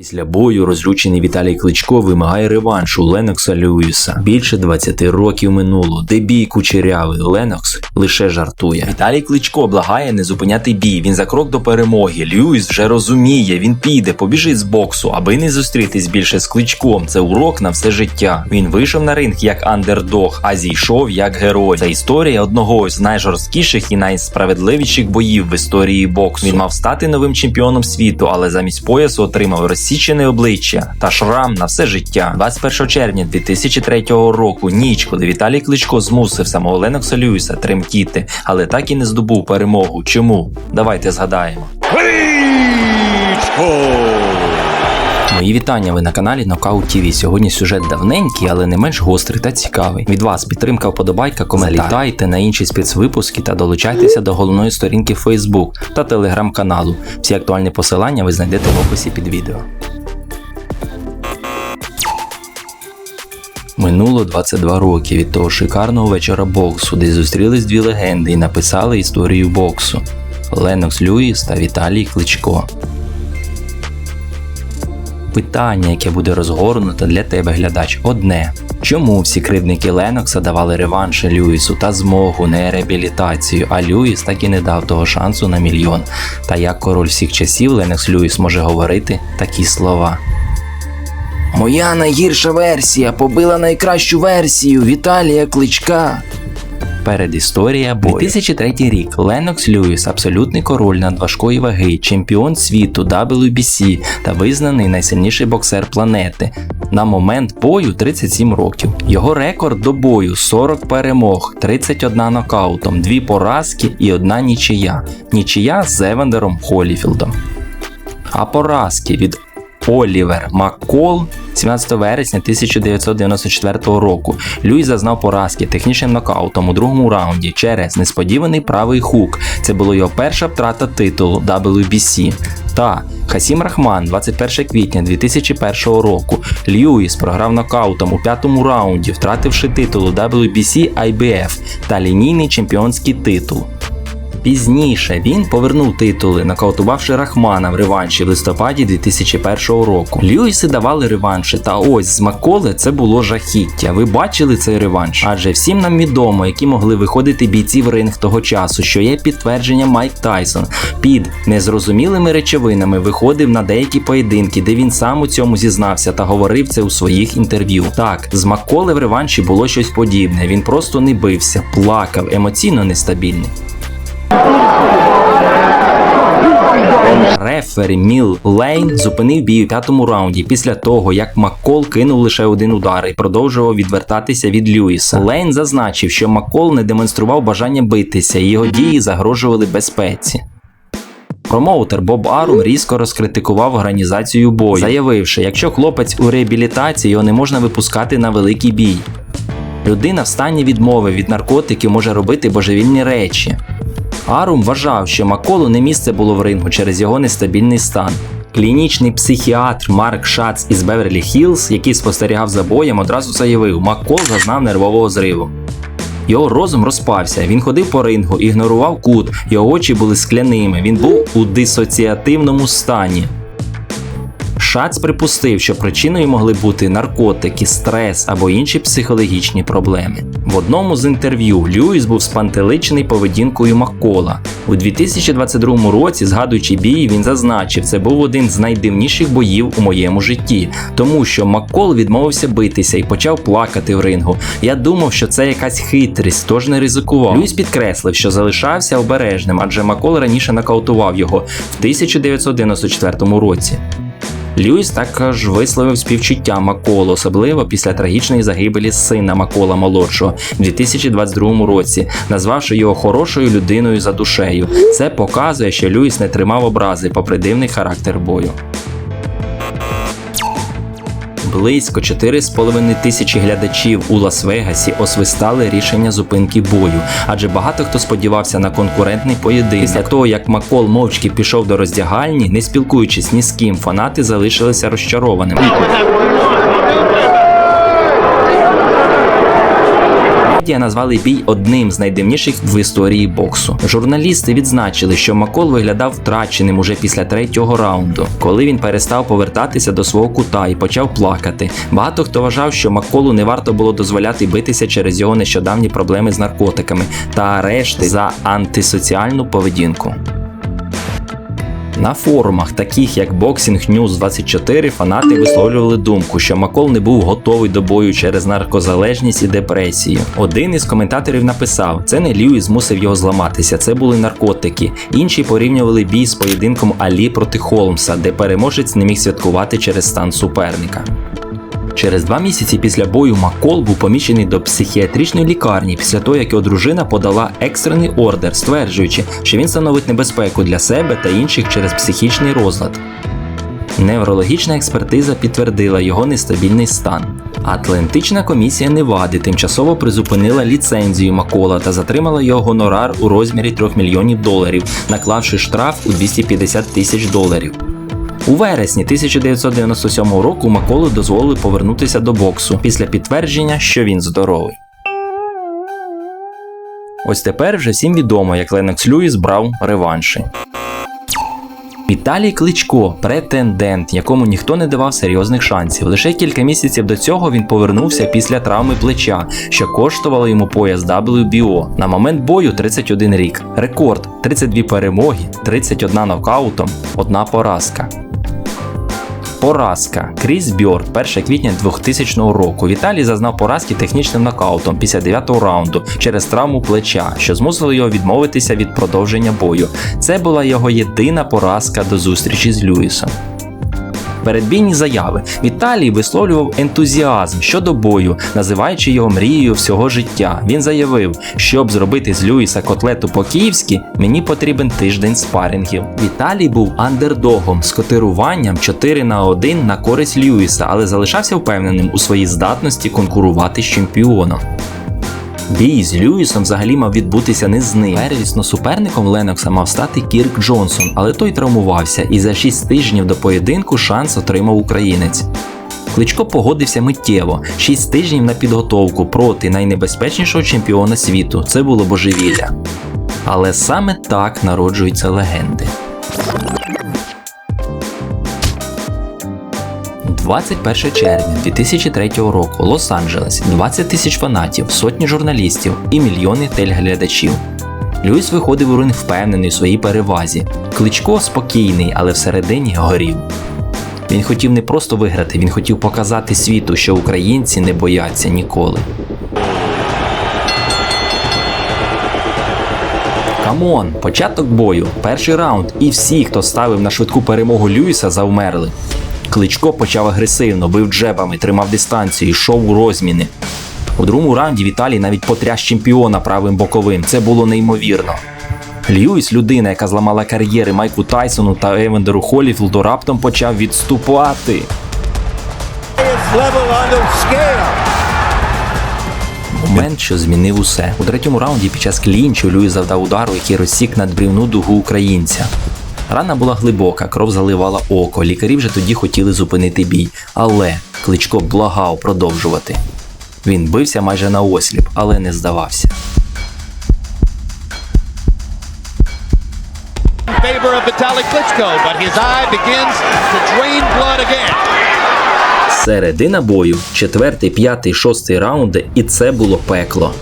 Після бою розлючений Віталій Кличко вимагає реваншу Ленокса Льюіса. Більше 20 років минуло. Де бій кучерявий Ленокс лише жартує. Віталій Кличко благає не зупиняти бій. Він за крок до перемоги. Льюіс вже розуміє. Він піде, побіжить з боксу, аби не зустрітись більше з кличком. Це урок на все життя. Він вийшов на ринг як андердог, а зійшов як герой. Це історія одного з найжорсткіших і найсправедливіших боїв в історії боксу. Він мав стати новим чемпіоном світу, але замість поясу отримав розсічене обличчя та шрам на все життя. 21 червня 2003 року, ніч, коли Віталій Кличко змусив самого Ленокса Льюіса тремтіти, але так і не здобув перемогу. Чому? Давайте згадаємо. Мої вітання. Ви на каналі Knockout TV. Сьогодні сюжет давненький, але не менш гострий та цікавий. Від вас підтримка, вподобайка, коментар. Залітайте на інші спецвипуски та долучайтеся до головної сторінки Facebook та телеграм-каналу. Всі актуальні посилання ви знайдете в описі під відео. Минуло 22 роки від того шикарного вечора боксу, де зустрілись дві легенди і написали історію боксу: Ленокс Льюіс та Віталій Кличко. Питання, яке буде розгорнуто для тебе, глядач, одне: чому всі кривдники Ленокса давали реванші Льюісу та змогу, не реабілітацію, а Льюіс так і не дав того шансу на мільйон. Та як король всіх часів Ленокс Льюіс може говорити такі слова? Моя найгірша версія побила найкращу версію Віталія Кличка. Передісторія бою. 2003 рік Ленокс Льюіс абсолютний король надважкої ваги, чемпіон світу WBC та визнаний найсильніший боксер планети. На момент бою 37 років. Його рекорд до бою 40 перемог, 31 нокаутом, 2 поразки і одна нічия. Нічия з Евандером Холіфілдом. А поразки від Олівер Маккол 17 вересня 1994 року. Люй зазнав поразки технічним нокаутом у другому раунді через несподіваний правий хук. Це була його перша втрата титулу WBC. Та Хасім Рахман 21 квітня 2001 року. Льюіс програв нокаутом у п'ятому раунді, втративши титулу WBC IBF та лінійний чемпіонський титул. Пізніше він повернув титули, нокаутувавши Рахмана в реванші в листопаді 2001 року. Льюіси давали реванші, та ось з Маколе це було жахіття. Ви бачили цей реванш? Адже всім нам відомо, які могли виходити бійці в ринг того часу, що є підтвердження Майк Тайсон. Під незрозумілими речовинами виходив на деякі поєдинки, де він сам у цьому зізнався та говорив це у своїх інтерв'ю. Так, з Маколе в реванші було щось подібне. Він просто не бився, плакав, емоційно нестабільний. Рефері Міл Лейн зупинив бій у п'ятому раунді після того, як Маккол кинув лише один удар і продовжував відвертатися від Льюіса. Лейн зазначив, що Маккол не демонстрував бажання битися, і його дії загрожували безпеці. Промоутер Боб Арум різко розкритикував організацію бою, заявивши, якщо хлопець у реабілітації, його не можна випускати на великий бій. Людина в стані відмови від наркотиків може робити божевільні речі. Арум вважав, що Маколу не місце було в рингу через його нестабільний стан. Клінічний психіатр Марк Шац із Беверлі Хіллз, який спостерігав за боєм, одразу заявив, Маккол зазнав нервового зриву. Його розум розпався, він ходив по рингу, ігнорував кут, його очі були скляними, він був у дисоціативному стані. Шац припустив, що причиною могли бути наркотики, стрес або інші психологічні проблеми. В одному з інтерв'ю Льюіс був спантеличений поведінкою Маккола. У 2022 році, згадуючи бій, він зазначив, це був один з найдивніших боїв у моєму житті, тому що Маккол відмовився битися і почав плакати в рингу. Я думав, що це якась хитрість, тож не ризикував. Льюіс підкреслив, що залишався обережним, адже Маккол раніше нокаутував його в 1994 році. Льюіс також висловив співчуття Маколу, особливо після трагічної загибелі сина Макола молодшого в 2022 році, назвавши його хорошою людиною за душею. Це показує, що Льюіс не тримав образи, попри дивний характер бою. Близько 4,5 тисячі глядачів у Лас-Вегасі освистали рішення зупинки бою, адже багато хто сподівався на конкурентний поєдинок. Після того, як Макол мовчки пішов до роздягальні, не спілкуючись ні з ким, фанати залишилися розчарованими. Медіа назвали бій одним з найдивніших в історії боксу. Журналісти відзначили, що Макол виглядав втраченим уже після третього раунду, коли він перестав повертатися до свого кута і почав плакати. Багато хто вважав, що Маколу не варто було дозволяти битися через його нещодавні проблеми з наркотиками та арешти за антисоціальну поведінку. На форумах, таких як Boxing News 24, фанати висловлювали думку, що Макол не був готовий до бою через наркозалежність і депресію. Один із коментаторів написав: це не Льюіс змусив його зламатися, це були наркотики. Інші порівнювали бій з поєдинком Алі проти Холмса, де переможець не міг святкувати через стан суперника. Через два місяці після бою Макол був поміщений до психіатричної лікарні після того, як його дружина подала екстрений ордер, стверджуючи, що він становить небезпеку для себе та інших через психічний розлад. Неврологічна експертиза підтвердила його нестабільний стан. Атлантична комісія Невади тимчасово призупинила ліцензію Макола та затримала його гонорар у розмірі 3 мільйонів доларів, наклавши штраф у 250 тисяч доларів. У вересні 1997 року Маколу дозволили повернутися до боксу після підтвердження, що він здоровий. Ось тепер вже всім відомо, як Ленокс Люїс брав реванші. Віталій Кличко претендент, якому ніхто не давав серйозних шансів. Лише кілька місяців до цього він повернувся після травми плеча, що коштувало йому пояс WBO. На момент бою 31 рік. Рекорд 32 перемоги, 31 нокаутом, одна поразка. Поразка Кріс Бьор 1 квітня 2000 року. Віталій зазнав поразки технічним нокаутом після 9-го раунду через травму плеча, що змусило його відмовитися від продовження бою. Це була його єдина поразка до зустрічі з Люїсом. Передбійні заяви Віталій висловлював ентузіазм щодо бою, називаючи його мрією всього життя. Він заявив, щоб зробити з Люїса котлету по-київськи, мені потрібен тиждень спарингів. Віталій був андердогом з котируванням 4 на 1 на користь Люїса, але залишався впевненим у своїй здатності конкурувати з чемпіоном. Бій з Льюісом взагалі мав відбутися не з ним. Первісно суперником Ленокса мав стати Кірк Джонсон, але той травмувався і за 6 тижнів до поєдинку шанс отримав українець. Кличко погодився миттєво, 6 тижнів на підготовку проти найнебезпечнішого чемпіона світу. Це було божевілля. Але саме так народжуються легенди. 21 червня 2003 року Лос-Анджелес, 20 тисяч фанатів, сотні журналістів і мільйони телеглядачів. Люїс виходив у ринг впевнений у своїй перевазі. Кличко спокійний, але всередині горів. Він хотів не просто виграти, він хотів показати світу, що українці не бояться ніколи. Камон, початок бою, перший раунд, і всі, хто ставив на швидку перемогу Люїса, завмерли. Кличко почав агресивно, бив джебами, тримав дистанцію, йшов у розміни. У другому раунді Віталій навіть потряс чемпіона правим боковим. Це було неймовірно. Льюіс, людина, яка зламала кар'єри Майку Тайсону та Евендеру Холіфілду, раптом почав відступати. Момент, що змінив усе. У третьому раунді під час клінчу Льюіс завдав удару, який розсік надбрівну дугу українця. Рана була глибока, кров заливала око. Лікарі вже тоді хотіли зупинити бій, але кличко благав продовжувати. Він бився майже на осліп, але не здавався. favor of Vitaly Klitschko, but his eye begins to drain blood again. Середина бою, четвертий, п'ятий, шостий раунди, і це було пекло.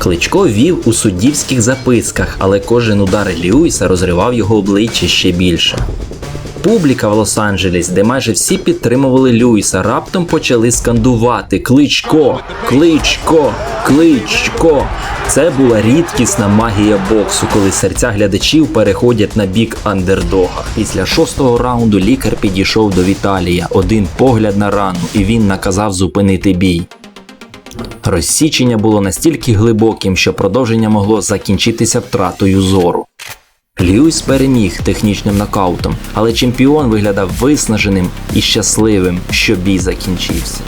Кличко вів у суддівських записках, але кожен удар Льюіса розривав його обличчя ще більше. Публіка в Лос-Анджелес, де майже всі підтримували Льюіса, раптом почали скандувати Кличко, Кличко, Кличко. Це була рідкісна магія боксу, коли серця глядачів переходять на бік андердога. Після шостого раунду лікар підійшов до Віталія. Один погляд на рану, і він наказав зупинити бій. Розсічення було настільки глибоким, що продовження могло закінчитися втратою зору. Льюіс переміг технічним нокаутом, але чемпіон виглядав виснаженим і щасливим, що бій закінчився.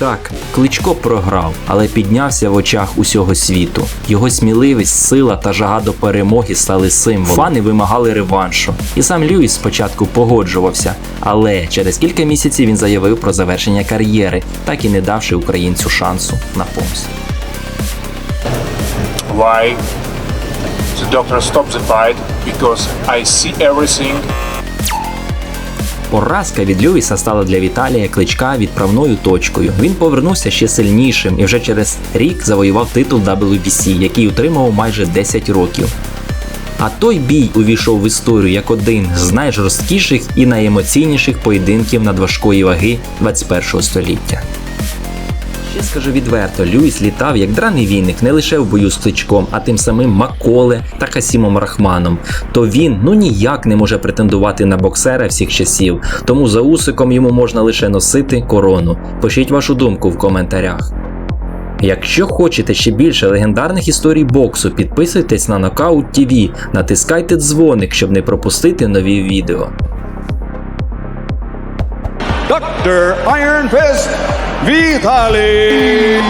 Так, Кличко програв, але піднявся в очах усього світу. Його сміливість, сила та жага до перемоги стали символом. Фани вимагали реваншу. І сам Льюіс спочатку погоджувався, але через кілька місяців він заявив про завершення кар'єри, так і не давши українцю шансу на помсту. Why the doctor stopped the fight? Because I see everything Поразка від Льюіса стала для Віталія Кличка відправною точкою. Він повернувся ще сильнішим і вже через рік завоював титул WBC, який утримував майже 10 років. А той бій увійшов в історію як один з найжорсткіших і найемоційніших поєдинків надважкої ваги 21 століття. Ще скажу відверто, Льюіс літав як драний війник не лише в бою з кличком, а тим самим Маколе та Касімом Рахманом. То він ну ніяк не може претендувати на боксера всіх часів, тому за усиком йому можна лише носити корону. Пишіть вашу думку в коментарях. Якщо хочете ще більше легендарних історій боксу, підписуйтесь на Knockout TV, натискайте дзвоник, щоб не пропустити нові відео. Dr. Iron Fist Klitschko.